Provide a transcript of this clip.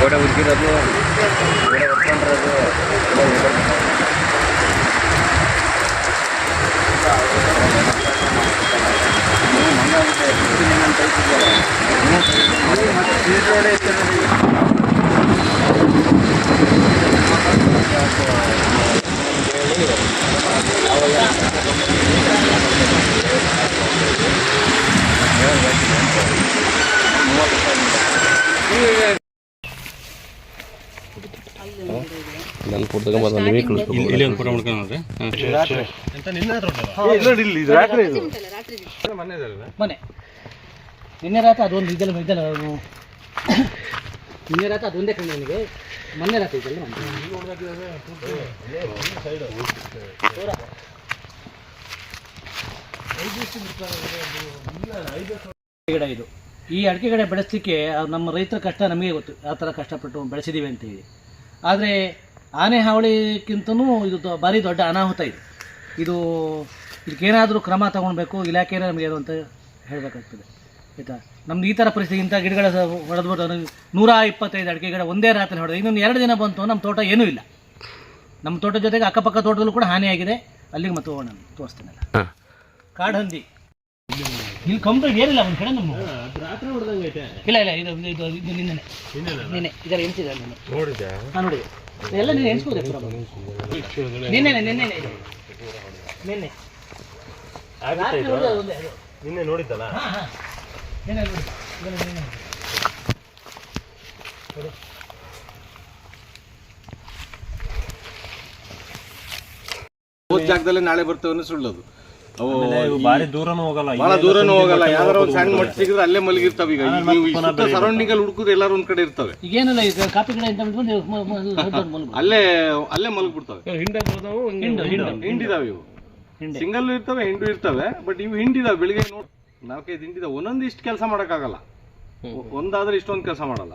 ಗೋಡೆ ಉದ್ಗಿರೋದು ಗೋಡೆ ಹೊಡ್ಕೊಂಡಿರೋದು. ಇನ್ನೊಂದು ನೀವೇ ಇಲ್ಲಿ ಒಂದು ಫೋಟೋ ಮಾಡ್ಕೊಂಡ್ರೆ ಮನೆ ನಿನ್ನೆ ರಾತ್ರಿ ಅದೊಂದು ಇದೆಲ್ಲ ಇದೆಲ್ಲ ಅದು ನಿನ್ನೆ ರಾತ್ರಿ ಅದೊಂದೇ ಕಂಡು ನನಗೆ. ಮೊನ್ನೆ ರಾತ್ರಿ ಇದೆಲ್ಲ ಗಿಡ ಇದು. ಈ ಅಡಿಕೆ ಗಿಡ ಬೆಳೆಸಲಿಕ್ಕೆ ನಮ್ಮ ರೈತರ ಕಷ್ಟ ನಮಗೆ ಗೊತ್ತು. ಯಾವ ಥರ ಕಷ್ಟಪಟ್ಟು ಬೆಳೆಸಿದ್ದೀವಿ ಅಂತೇಳಿ. ಆದರೆ ಆನೆ ಹಾವಳಿಗಿಂತನೂ ಇದು ಭಾರಿ ದೊಡ್ಡ ಅನಾಹುತ ಇದು. ಇದು ಇದಕ್ಕೇನಾದರೂ ಕ್ರಮ ತಗೊಳ್ಬೇಕು ಇಲಾಖೆನೇ ನಮಗೆ ಅದು ಅಂತ ಹೇಳಬೇಕಾಗ್ತದೆ. ಆಯಿತಾ? ನಮ್ದು ಈ ಥರ ಪರಿಸ್ಥಿತಿ ಇಂಥ ಗಿಡಗಳ ಹೊಡೆದ್ಬಿಟ್ಟು ನೂರ ಇಪ್ಪತ್ತೈದು ಅಡಿಕೆ ಗಿಡ ಒಂದೇ ರಾತ್ರಿ ಹೊಡೆದು ಇನ್ನೊಂದು ಎರಡು ದಿನ ಬಂತು ನಮ್ಮ ತೋಟ ಏನೂ ಇಲ್ಲ. ನಮ್ಮ ತೋಟದ ಜೊತೆಗೆ ಅಕ್ಕಪಕ್ಕ ತೋಟದಲ್ಲೂ ಕೂಡ ಹಾನಿಯಾಗಿದೆ. ಅಲ್ಲಿಗೆ ಮತ್ತೆ ಹೋಗೋಣ ನಾನು ಕಾಡು ಹಂದಿ ಇಲ್ಲಿ ಕಂಪ್ಲೀಟ್ ಏನಿಲ್ಲ ಒಂದ್ ಕಡೆ ನಮ್ಮ ಇಲ್ಲ ಇಲ್ಲ ಇದು ಇದು ಇದು ಇದು ನಿನ್ನೆ. ನಿನ್ನೆ ಇದರ ಎಣಿಸಿದೆ ನಾನು ನೋಡಿದೆ. ಎಲ್ಲ ನೀನು ಎಣಿಸ್ಬೋದೆ ನಿನ್ನೆ ನಿನ್ನೆ. ನಿನ್ನೆ ರಾತ್ರಿ. ನಿನ್ನೆ ನೋಡಿದ್ದಲ್ಲ? ನಿನ್ನೆ ನೋಡಿ ಇದೆಲ್ಲ ನಿನ್ನೆ ಹೋದ್ ಜಾಗದಲ್ಲೇ ನಾಳೆ ಬರ್ತೇವೆ ಸುಳ್ಳೋದು ಸುಳ್ಳದು ಅವು ಬಾರಿ ದೂರನೂ ಹೋಗಲ್ಲ ಬಹಳ ದೂರನೂ ಹೋಗಲ್ಲ ಯಾವ್ದಾರ ಒಂದು ಸಣ್ಣ ಮಟ್ಟ ಸಿಗಿದ್ರೆ ಅಲ್ಲೇ ಮಲಗಿರ್ತಾವ ಈಗ. ನೀವು ಸರೌಂಡಿಂಗ್ ಅಲ್ಲಿ ಹುಡುಕಿದ್ರೆ ಎಲ್ಲಾರು ಒಂದ್ ಕಡೆ ಇರ್ತವೆ. ಈಗೇನಿಲ್ಲ ಈಗ ಕಾಪಿ ಗಿಡ ಮ- ದೊಡ್ಡ ಮಲ್ಗು. ಅಲ್ಲೇ ಅಲ್ಲೇ ಮಲಗ್ಬಿಡ್ತವೆ. ಹಿಂಡು ಹಿಂಡು. ಹಿಂಡಿದಾವೆ ಇವು. ಹಿಂಡೆ. ಸಿಂಗಲ್ ಇರ್ತವೆ ಹಿಂಡು ಇರ್ತವೆ ಬಟ್ ಇವು ಹಿಂಡಿದಾವೆ ಬೆಳಿಗ್ಗೆ ನೋಡ್ ನಾಲ್ಕೈದು ಹಿಂಡಿದಾವೆ. ಒಂದೊಂದು ಇಷ್ಟು ಕೆಲಸ ಮಾಡಕ್ಕಾಗಲ್ಲ. ಒಂದಾದ್ರೆ ಇಷ್ಟೊಂದು ಕೆಲಸ ಮಾಡಲ್ಲ.